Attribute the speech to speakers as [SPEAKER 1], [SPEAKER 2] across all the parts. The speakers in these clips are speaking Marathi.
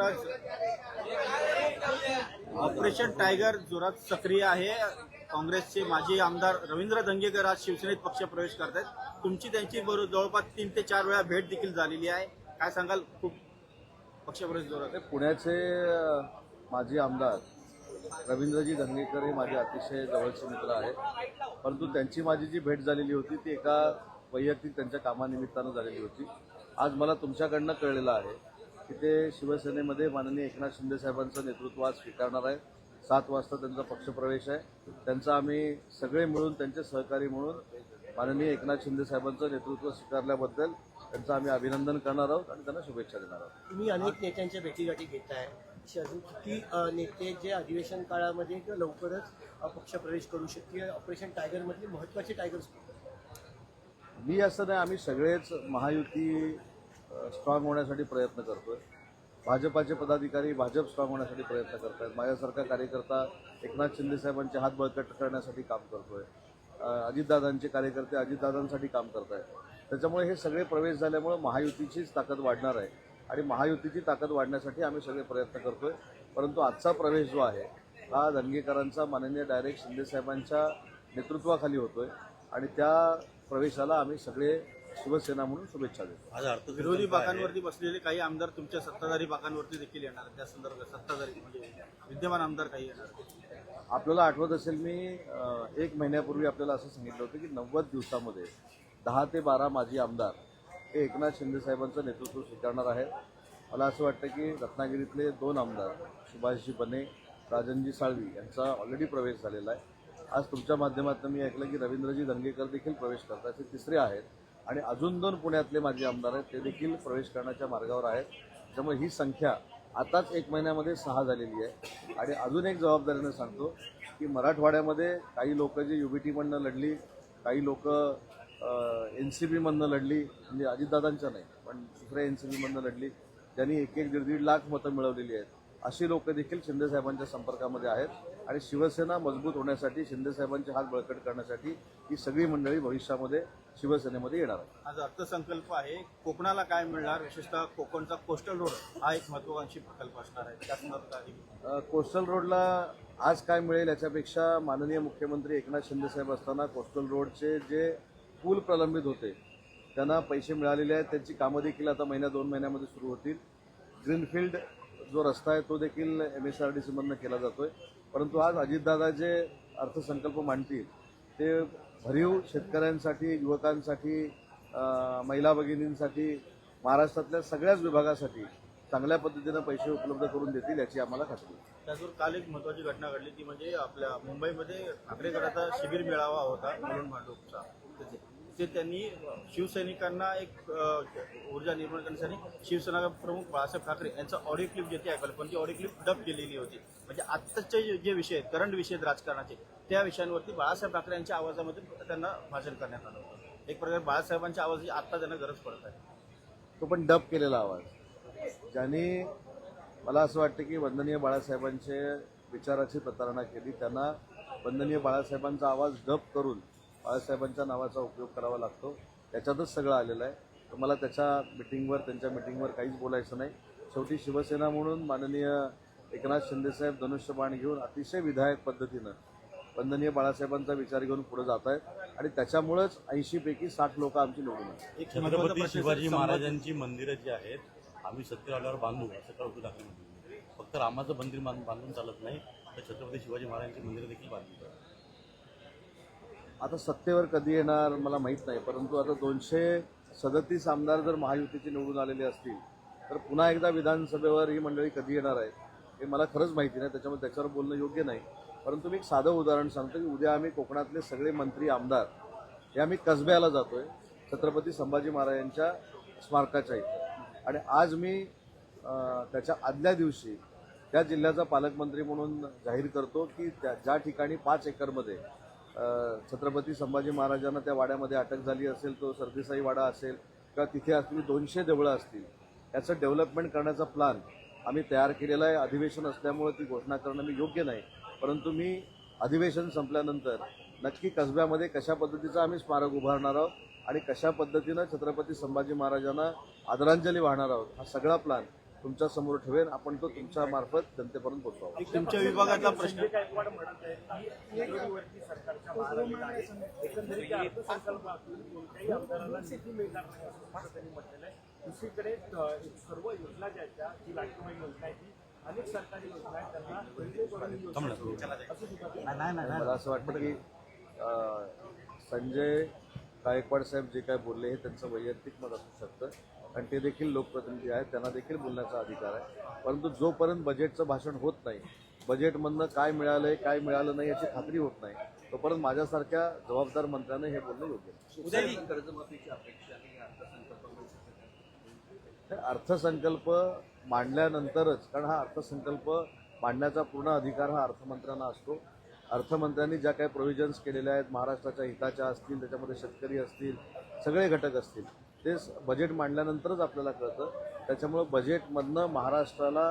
[SPEAKER 1] आज ऑपरेशन टायगर जोरात सक्रिय आहे. काँग्रेसचे माजी आमदार रवींद्र दंगेकर आज शिवसेनेत पक्ष प्रवेश करतायत. तुमची त्यांची बरोबर जवळपास तीन ते चार वेळा भेट देखील झालेली आहे. काय सांगाल? खूप पक्षप्रवेश जोरात.
[SPEAKER 2] आहे पुण्याचे माजी आमदार रवींद्रजी धंगेकर हे माझे अतिशय जवळचे मित्र आहेत. परंतु त्यांची माझी जी भेट झालेली होती ती एका वैयक्तिक त्यांच्या कामानिमित्तानं झालेली होती. आज मला तुमच्याकडनं कळलेलं आहे की ते शिवसेनेमध्ये माननीय एकनाथ शिंदे साहेबांचं नेतृत्व आज स्वीकारणार आहे. सात वाजता त्यांचा पक्षप्रवेश आहे. त्यांचा आम्ही सगळे मिळून त्यांचे सहकारी म्हणून माननीय एकनाथ शिंदे साहेबांचं नेतृत्व स्वीकारल्याबद्दल त्यांचं आम्ही अभिनंदन करणार आहोत आणि त्यांना शुभेच्छा देणार आहोत.
[SPEAKER 3] तुम्ही अनेक नेत्यांच्या भेटीगाठी घेत आहे अजून किती नेते जे अधिवेशन काळामध्ये किंवा लवकरच पक्षप्रवेश करू शकतील? ऑपरेशन टायगरमधले महत्त्वाचे टायगर्स
[SPEAKER 2] मी असं नाही आम्ही सगळेच महायुती स्ट्रॉंग होण्यासाठी प्रयत्न करतोय. भाजपाचे पदाधिकारी भाजप स्ट्रॉंग होण्यासाठी प्रयत्न करत आहेत माझ्यासारखा कार्यकर्ता एकनाथ शिंदे साहेबांचे हात बळकट करण्यासाठी काम करतोय. अजितदादांचे कार्यकर्ते अजितदादांसाठी काम करत आहेत त्याच्यामुळे हे सगळे प्रवेश झाल्यामुळे महायुतीचीच ताकद वाढणार आहे. आणि महायुतीची ताकद वाढण्यासाठी आम्ही सगळे प्रयत्न करतोय. परंतु आजचा प्रवेश जो आहे हा दंगेकरांचा माननीय डायरेक्ट शिंदे साहेबांच्या नेतृत्वाखाली होतोय. आणि त्या प्रवेशाला आम्ही सगळे शिवसेना म्हणून शुभेच्छा देतो
[SPEAKER 1] विरोधी. बाकांवरती बसलेले काही आमदार तुमच्या सत्ताधारी बाकांवरती देखील येणार आहेत. त्या संदर्भात सत्ताधारी म्हणजे विद्यमान आमदार काही येणार आहेत.
[SPEAKER 2] आपल्याला आठवत असेल मी एक महिन्यापूर्वी आपल्याला असं सांगितलं होतं की नव्वद दिवसामध्ये दहा ते बारा माजी आमदार हे एकनाथ शिंदे साहेबांचं नेतृत्व स्वीकारणार आहेत मला असं वाटतं की रत्नागिरीतले दोन आमदार सुभाषजी बने राजनजी साळवी यांचा ऑलरेडी प्रवेश झालेला आहे आज तुमच्या माध्यमातून मी ऐकलं की रवींद्रजी दंगेकर देखील प्रवेश करतात. ते तिसरे आहेत. आणि अजून दोन पुण्यातले माजी आमदार आहेत ते देखील प्रवेश करण्याच्या मार्गावर आहेत. त्यामुळे ही संख्या आताच एक महिन्यामध्ये सहा झालेली आहे. आणि अजून एक जबाबदारीनं सांगतो की मराठवाड्यामध्ये काही लोक जे टीमधनं लढली काही लोक एन सी बीमधनं लढली म्हणजे अजितदादांच्या नाही पण दुसऱ्या एन सी बीमधनं लढली ज्यांनी एक एक दीड दीड लाख मतं मिळवलेली आहेत. अशी लोक देखील शिंदे साहेबांच्या संपर्कामध्ये आहेत. आणि शिवसेना मजबूत होण्यासाठी शिंदे साहेबांचे हात बळकट करण्यासाठी ही सगळी मंडळी भविष्यामध्ये शिवसेनेमध्ये येणार आहे
[SPEAKER 1] आज अर्थसंकल्प आहे कोकणाला काय मिळणार विशेषतः कोकणचा कोस्टल रोड हा एक महत्वाकांक्षी प्रकल्प असणार आहे.
[SPEAKER 2] कोस्टल रोडला आज काय मिळेल याच्यापेक्षा माननीय मुख्यमंत्री एकनाथ शिंदे साहेब असताना कोस्टल रोडचे जे पूल प्रलंबित होते त्यांना पैसे मिळालेले आहेत. त्यांची कामं देखील आता महिन्या दोन महिन्यामध्ये सुरू होतील. ग्रीनफील्ड जो रस्ता आहे तो देखील एम एस आर डी सीमधनं केला जातोय. परंतु आज अजितदादा जे अर्थसंकल्प मांडतील ते भरीव शेतकऱ्यांसाठी युवकांसाठी महिला भगिनींसाठी महाराष्ट्रातल्या सगळ्याच विभागासाठी चांगल्या पद्धतीनं पैसे उपलब्ध करून देतील याची आम्हाला खात्री आहे.
[SPEAKER 1] त्याचबरोबर काल एक महत्वाची घटना घडली ती म्हणजे आपल्या मुंबईमध्ये ठाकरे गटाचा शिबिर मेळावा होता म्हणून भांडूपचा ते त्यांनी शिवसैनिकांना एक ऊर्जा निर्माण करण्यासाठी शिवसेना प्रमुख बाळासाहेब ठाकरे यांचा ऑडिओ क्लिप जे ते ऐकलं पण ती ऑडिओ क्लिप डब केलेली होती. म्हणजे आत्ताचे जे- विषय आहेत करंट विषय आहेत राजकारणाचे त्या विषयांवरती बाळासाहेब ठाकरे यांच्या आवाजामध्ये त्यांना भाषण करण्यात आलं होतं. एक प्रकारे बाळासाहेबांच्या आवाजाची आत्ता त्यांना गरज पडत आहे.
[SPEAKER 2] तो पण डब केलेला आवाज. ज्यांनी मला असं वाटतं की वंदनीय बाळासाहेबांचे विचाराची प्रतारणा केली त्यांना वंदनीय बाळासाहेबांचा आवाज डब करून बाळासाहेबांच्या नावाचा उपयोग करावा लागतो. त्याच्यातच सगळं आलेलं आहे. तर मला त्याच्या मिटिंगवर त्यांच्या मिटिंगवर काहीच बोलायचं नाही. शेवटी शिवसेना म्हणून माननीय एकनाथ शिंदेसाहेब धनुष्यबाण घेऊन अतिशय विधायक पद्धतीनं वंदनीय बाळासाहेबांचा विचार घेऊन पुढे जात आहेत. आणि त्याच्यामुळेच ऐंशी पैकी साठ लोक आमची निवडून
[SPEAKER 4] छत्रपती शिवाजी महाराजांची मंदिरं जी आहेत आम्ही सत्य आल्यावर बांधू असं ठाकरे म्हणले. फक्त रामाचं मंदिर बांध- बांधून चालत नाही तर छत्रपती शिवाजी महाराजांची मंदिरं देखील बांधली पाहिजे.
[SPEAKER 2] आता सत्तेवर कधी येणार मला माहीत नाही परंतु आता दोनशे सदतीस आमदार जर महायुतीचे निवडून आलेले असतील तर पुन्हा एकदा विधानसभेवर ही मंडळी कधी येणार आहे हे मला खरंच माहिती नाही त्याच्यामुळे त्याच्यावर बोलणं योग्य नाही. परंतु मी एक साधं उदाहरण सांगतो की उद्या आम्ही कोकणातले सगळे मंत्री आमदार हे आम्ही कसब्याला आहे छत्रपती संभाजी महाराजांच्या स्मारकाच्या इथे. आणि आज मी त्याच्या आदल्या दिवशी त्या जिल्ह्याचा पालकमंत्री म्हणून जाहीर करतो की त्या ज्या ठिकाणी पाच एकरमध्ये छत्रपती संभाजी महाराजांना त्या वाड्यामध्ये अटक झाली असेल तो सरदेसाई वाडा असेल किंवा तिथे असलेली दोनशे देवळं असतील याचं डेव्हलपमेंट करण्याचा प्लॅन आम्ही तयार केलेला आहे अधिवेशन असल्यामुळे ती घोषणा करणं मी योग्य नाही. परंतु मी अधिवेशन संपल्यानंतर नक्की कसब्यामध्ये कशा पद्धतीचं आम्ही स्मारक उभारणार आहोत आणि कशा पद्धतीनं छत्रपती संभाजी महाराजांना आदरांजली वाहणार आहोत हा सगळा प्लॅन तुमच्यासमोर ठेवेन आपण तो तुमच्या मार्फत जनतेपर्यंत पोहोचवा
[SPEAKER 1] तुमच्या विभागातला प्रश्न.
[SPEAKER 5] दुसरीकडे सर्व योजना ज्या जी लाडकीबाई योजना आहे ती. अनेक सरकारी योजना आहेत त्यांना ही
[SPEAKER 2] मला असं वाटतं की संजय गायकवाड साहेब जे काय बोलले हे त्यांचं वैयक्तिक मत असू शकतं. आणि ते देखील लोकप्रतिनिधी आहेत त्यांना देखील बोलण्याचा अधिकार आहे. परंतु जोपर्यंत बजेटचं भाषण होत नाही बजेटमधनं काय मिळालंय काय मिळालं नाही याची खात्री होत नाही तोपर्यंत माझ्यासारख्या जबाबदार मंत्र्याने हे बोलणं योग्य आहे. हे अर्थसंकल्प मांडल्यानंतरच कारण हा अर्थसंकल्प मांडण्याचा पूर्ण अधिकार हा अर्थमंत्र्यांना असतो. अर्थमंत्र्यांनी ज्या काही प्रोव्हिजन्स केलेल्या आहेत महाराष्ट्राच्या हिताच्या असतील त्याच्यामध्ये शेतकरी असतील सगळे घटक असतील ते बजेट मांडल्यानंतरच आपल्याला कळतं. त्याच्यामुळं बजेटमधनं महाराष्ट्राला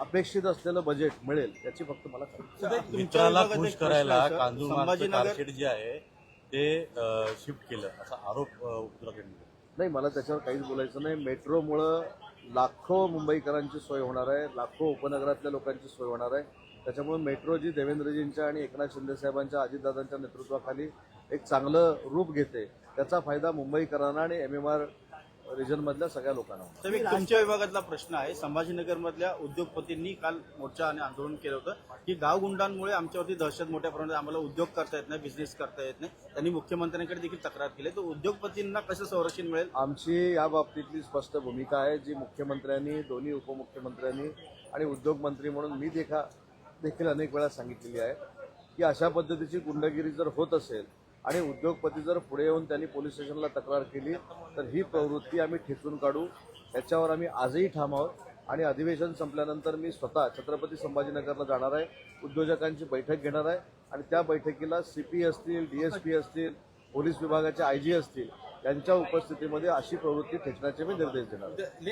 [SPEAKER 2] अपेक्षित असलेलं बजेट मिळेल याची फक्त मला खात्री आहे.
[SPEAKER 1] तुमच्या
[SPEAKER 4] मित्राला खुश करायला कारशेड जे आहे ते शिफ्ट केलं असा आरोप उत्तराखंड
[SPEAKER 2] नाही मला त्याच्यावर काहीच बोलायचं नाही. मेट्रोमुळं लाखो मुंबईकरांची सोय होणार आहे लाखो उपनगरातल्या लोकांची सोय होणार आहे. त्याच्यामुळे मेट्रो जी देवेंद्रजींच्या आणि एकनाथ शिंदे साहेबांच्या अजितदादांच्या नेतृत्वाखाली एक चांगलं रूप घेते. त्याचा फायदा मुंबईकरांना आणि एम एम आर रिजनमधल्या सगळ्या लोकांना
[SPEAKER 1] एक तुमच्या विभागातला प्रश्न आहे. संभाजीनगरमधल्या उद्योगपतींनी काल मोर्चा आणि आंदोलन केलं होतं. की गावगुंडांमुळे आमच्यावरती दहशत मोठ्या प्रमाणात आम्हाला उद्योग करता येत नाही बिझनेस करता येत नाही. त्यांनी मुख्यमंत्र्यांकडे देखील तक्रार केली. तर उद्योगपतींना कसं संरक्षण मिळेल?
[SPEAKER 2] आमची या बाबतीतली स्पष्ट भूमिका आहे जी मुख्यमंत्र्यांनी दोन्ही उपमुख्यमंत्र्यांनी आणि उद्योगमंत्री म्हणून मी देखा देखील अनेक वेळा सांगितलेली आहे की अशा पद्धतीची गुंडगिरी जर होत असेल आणि उद्योगपती जर पुढे येऊन त्यांनी पोलीस स्टेशनला तक्रार केली तर ही प्रवृत्ती आम्ही ठेचून काढू. याच्यावर आम्ही आजही ठाम आहोत. आणि अधिवेशन संपल्यानंतर मी स्वतः छत्रपती संभाजीनगरला जाणार आहे. उद्योजकांची बैठक घेणार आहे. आणि त्या बैठकीला सी पी असतील डी एस पी असतील पोलीस विभागाचे आय जी असतील यांच्या उपस्थितीमध्ये अशी प्रवृत्ती ठेचण्याचे मी निर्देश देणार आहे.